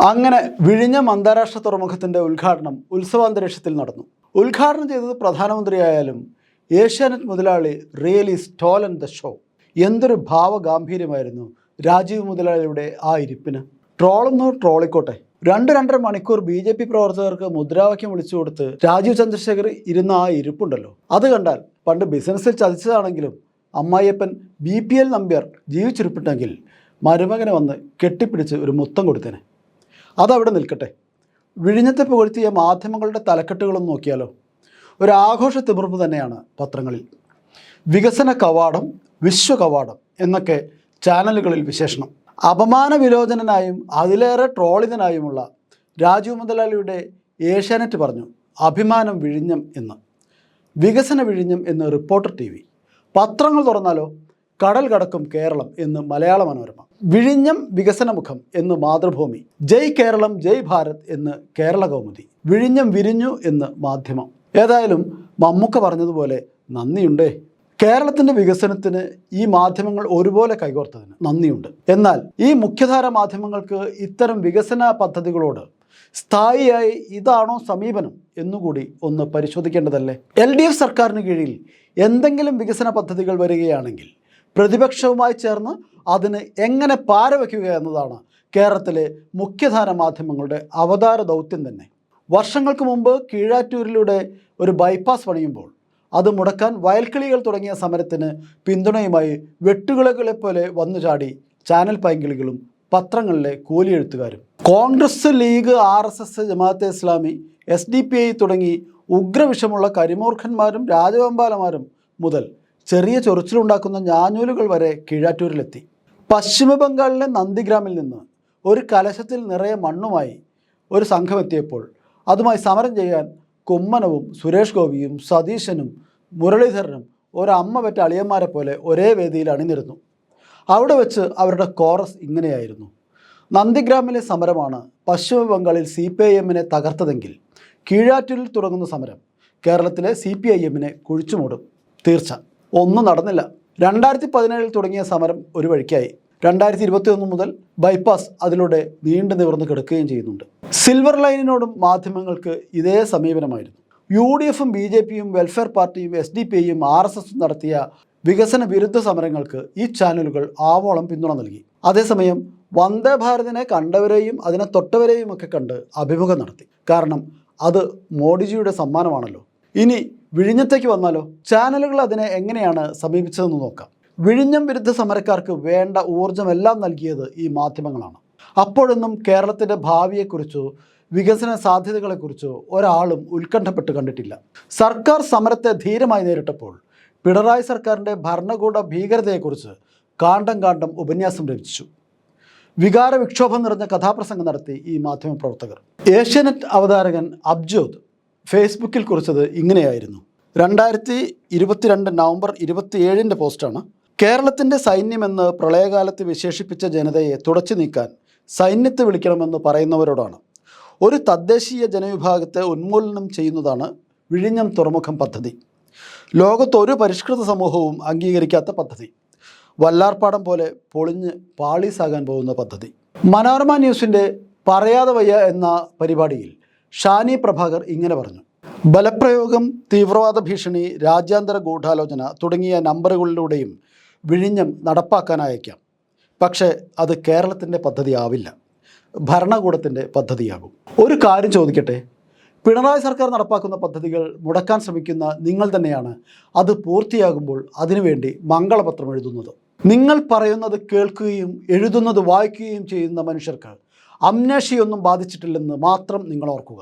അങ്ങനെ വിഴിഞ്ഞം അന്താരാഷ്ട്ര തുറമുഖത്തിന്റെ ഉദ്ഘാടനം ഉത്സവാന്തരീക്ഷത്തിൽ നടന്നു. ഉദ്ഘാടനം ചെയ്തത് പ്രധാനമന്ത്രിയായാലും ഏഷ്യാനെറ്റ് മുതലാളി റിയലി സ്റ്റോലൻ ദ ഷോ. എന്തൊരു ഭാവഗാംഭീര്യമായിരുന്നു രാജീവ് മുതലാളിയുടെ ആ ഇരിപ്പിന്. ട്രോളെന്നോ ട്രോളിക്കോട്ടെ. രണ്ട് രണ്ടര മണിക്കൂർ ബി ജെ പി പ്രവർത്തകർക്ക് മുദ്രാവാക്യം വിളിച്ചു കൊടുത്ത് രാജീവ് ചന്ദ്രശേഖർ ഇരുന്ന ആ ഇരിപ്പുണ്ടല്ലോ. അത് കണ്ടാൽ പണ്ട് ബിസിനസ്സിൽ ചതിച്ചതാണെങ്കിലും അമ്മായിയപ്പൻ ബി പി എൽ നമ്പ്യാർ ജീവിച്ചിരിപ്പിട്ടെങ്കിൽ മരുമകനെ വന്ന് കെട്ടിപ്പിടിച്ച് ഒരു മുത്തം കൊടുത്തേനെ. അതവിടെ നിൽക്കട്ടെ. വിഴിഞ്ഞത്തെ പുകഴ്ത്തിയ മാധ്യമങ്ങളുടെ തലക്കെട്ടുകളൊന്നും നോക്കിയാലോ. ഒരു ആഘോഷ തിമിർപ്പ് തന്നെയാണ് പത്രങ്ങളിൽ. വികസന കവാടം വിശ്വ കവാടം എന്നൊക്കെ ചാനലുകളിൽ വിശേഷണം. അപമാന വിലോചനനായും അതിലേറെ ട്രോളിതനായുമുള്ള രാജീവ് മുതലാളിയുടെ ഏഷ്യാനെറ്റ് പറഞ്ഞു അഭിമാനം വിഴിഞ്ഞം എന്ന്. വികസന വിഴിഞ്ഞം എന്ന് റിപ്പോർട്ടർ ടി പത്രങ്ങൾ തുറന്നാലോ? കടൽ കടക്കും കേരളം എന്ന് മലയാള മനോരമ. വിഴിഞ്ഞം വികസനമുഖം എന്ന് മാതൃഭൂമി. ജയ് കേരളം ജയ് ഭാരത് എന്ന് കേരള കൗമുദി. വിഴിഞ്ഞം വിരിഞ്ഞു എന്ന് മാധ്യമം. ഏതായാലും മമ്മൂക്ക പറഞ്ഞതുപോലെ നന്ദിയുണ്ടേ. കേരളത്തിന്റെ വികസനത്തിന് ഈ മാധ്യമങ്ങൾ ഒരുപോലെ കൈകോർത്തതിന് നന്ദിയുണ്ട്. എന്നാൽ ഈ മുഖ്യധാര മാധ്യമങ്ങൾക്ക് ഇത്തരം വികസന പദ്ധതികളോട് സ്ഥായിയായി ഇതാണോ സമീപനം എന്നുകൂടി ഒന്ന് പരിശോധിക്കേണ്ടതല്ലേ? എൽ ഡി എഫ് സർക്കാരിന് കീഴിൽ എന്തെങ്കിലും വികസന പദ്ധതികൾ വരികയാണെങ്കിൽ പ്രതിപക്ഷവുമായി ചേർന്ന് അതിന് എങ്ങനെ പാരവയ്ക്കുക എന്നതാണ് കേരളത്തിലെ മുഖ്യധാര മാധ്യമങ്ങളുടെ അവതാര ദൗത്യം തന്നെ. വർഷങ്ങൾക്ക് മുമ്പ് കീഴാറ്റൂരിലൂടെ ഒരു ബൈപ്പാസ് പണിയുമ്പോൾ അത് മുടക്കാൻ വയൽക്കിളികൾ തുടങ്ങിയ സമരത്തിന് പിന്തുണയുമായി വെട്ടുകിളകളെ പോലെ വന്നു ചാടി ചാനൽ പൈങ്കിളികളും പത്രങ്ങളിലെ കൂലിയെഴുത്തുകാരും. Congress League R S S Jamaate Islami S D P I തുടങ്ങി ഉഗ്രവിഷമുള്ള കരിമൂർഖന്മാരും രാജവെമ്പാലമാരും മുതൽ ചെറിയ ചൊറിച്ചിലുണ്ടാക്കുന്ന ഞാഞ്ഞൂലുകൾ വരെ കീഴാറ്റൂരിലെത്തി. പശ്ചിമ ബംഗാളിലെ നന്ദിഗ്രാമിൽ നിന്ന് ഒരു കലശത്തിൽ നിറയെ മണ്ണുമായി ഒരു സംഘമെത്തിയപ്പോൾ അതുമായി സമരം ചെയ്യാൻ കുമ്മനവും സുരേഷ് ഗോപിയും സതീശനും മുരളീധരനും ഒരമ്മ പെറ്റ അളിയന്മാരെ പോലെ ഒരേ വേദിയിൽ അണിനിരുന്നു. അവിടെ വെച്ച് അവരുടെ കോറസ് ഇങ്ങനെയായിരുന്നു. നന്ദിഗ്രാമിലെ സമരമാണ് പശ്ചിമ ബംഗാളിൽ സി പി ഐ എമ്മിനെ തകർത്തതെങ്കിൽ കീഴാറ്റൂരിൽ തുടങ്ങുന്ന സമരം കേരളത്തിലെ സി പി ഐ എമ്മിനെ കുഴിച്ചുമൂടും. തീർച്ച. ഒന്നും നടന്നില്ല. രണ്ടായിരത്തി പതിനേഴിൽ തുടങ്ങിയ സമരം ഒരു വഴിക്കായി. രണ്ടായിരത്തി ഇരുപത്തി ഒന്ന് മുതൽ ബൈപ്പാസ് അതിലൂടെ നീണ്ടു നിവർന്ന് കിടക്കുകയും ചെയ്യുന്നുണ്ട്. സിൽവർ ലൈനിനോടും മാധ്യമങ്ങൾക്ക് ഇതേ സമീപനമായിരുന്നു. യു ഡി എഫും ബി ജെ പിയും വെൽഫെയർ പാർട്ടിയും എസ് ഡി പി ഐയും ആർ എസ് എസും നടത്തിയ വികസന വിരുദ്ധ സമരങ്ങൾക്ക് ഈ ചാനലുകൾ ആവോളം പിന്തുണ നൽകി. അതേസമയം വന്ദേ ഭാരതിനെ കണ്ടവരെയും അതിനെ തൊട്ടവരെയും ഒക്കെ കണ്ട് അഭിമുഖം നടത്തി. കാരണം അത് മോഡിജിയുടെ സമ്മാനമാണല്ലോ. ഇനി വിഴിഞ്ഞത്തേക്ക് വന്നാലോ? ചാനലുകൾ അതിനെ എങ്ങനെയാണ് സമീപിച്ചതെന്ന് നോക്കാം. വിഴിഞ്ഞം വിരുദ്ധ സമരക്കാർക്ക് വേണ്ട ഊർജമെല്ലാം നൽകിയത് ഈ മാധ്യമങ്ങളാണ്. അപ്പോഴൊന്നും കേരളത്തിന്റെ ഭാവിയെക്കുറിച്ചോ വികസന സാധ്യതകളെക്കുറിച്ചോ ഒരാളും ഉത്കണ്ഠപ്പെട്ട് കണ്ടിട്ടില്ല. സർക്കാർ സമരത്തെ ധീരമായി നേരിട്ടപ്പോൾ പിണറായി സർക്കാരിന്റെ ഭരണകൂട ഭീകരതയെക്കുറിച്ച് കാണ്ടം കാണ്ടം ഉപന്യാസം രചിച്ചു. വികാര വിക്ഷോഭം നിറഞ്ഞ കഥാപ്രസംഗം നടത്തി ഈ മാധ്യമപ്രവർത്തകർ. ഏഷ്യാനെറ്റ് അവതാരകൻ അബ്ജോദ് ഫേസ്ബുക്കിൽ കുറിച്ചത് ഇങ്ങനെയായിരുന്നു. രണ്ടായിരത്തി ഇരുപത്തിരണ്ട് നവംബർ ഇരുപത്തിയേഴിന്റെ പോസ്റ്റാണ്. കേരളത്തിന്റെ സൈന്യമെന്ന് പ്രളയകാലത്ത് വിശേഷിപ്പിച്ച ജനതയെ തുടച്ചു നീക്കാൻ സൈന്യത്തെ വിളിക്കണമെന്ന് പറയുന്നവരോടാണ്. ഒരു തദ്ദേശീയ ജനവിഭാഗത്തെ ഉന്മൂലനം ചെയ്യുന്നതാണ് വിഴിഞ്ഞം തുറമുഖം പദ്ധതി. ലോകത്ത് ഒരു പരിഷ്കൃത സമൂഹവും അംഗീകരിക്കാത്ത പദ്ധതി. വല്ലാർപ്പാടം പോലെ പൊളിഞ്ഞ് പാളീസാകാൻ പോകുന്ന പദ്ധതി. മനോരമ ന്യൂസിന്റെ പറയാതെ വയ്യ എന്ന പരിപാടിയിൽ ഷാനി പ്രഭാകർ ഇങ്ങനെ പറഞ്ഞു. ബലപ്രയോഗം തീവ്രവാദ ഭീഷണി രാജ്യാന്തര ഗൂഢാലോചന തുടങ്ങിയ നമ്പറുകളിലൂടെയും വിഴിഞ്ഞം നടപ്പാക്കാനായേക്കാം. പക്ഷേ അത് കേരളത്തിന്റെ പദ്ധതിയാവില്ല. ഭരണകൂടത്തിന്റെ പദ്ധതിയാകും. ഒരു കാര്യം ചോദിക്കട്ടെ? പിണറായി സർക്കാർ നടപ്പാക്കുന്ന പദ്ധതികൾ മുടക്കാൻ ശ്രമിക്കുന്ന നിങ്ങൾ തന്നെയാണ് അത് പൂർത്തിയാകുമ്പോൾ അതിനുവേണ്ടി മംഗളപത്രം എഴുതുന്നത്. നിങ്ങൾ പറയുന്നത് കേൾക്കുകയും എഴുതുന്നത് വായിക്കുകയും ചെയ്യുന്ന മനുഷ്യർക്ക് അമ്നേഷിയൊന്നും ബാധിച്ചിട്ടില്ലെന്ന് മാത്രം നിങ്ങൾ ഓർക്കുക.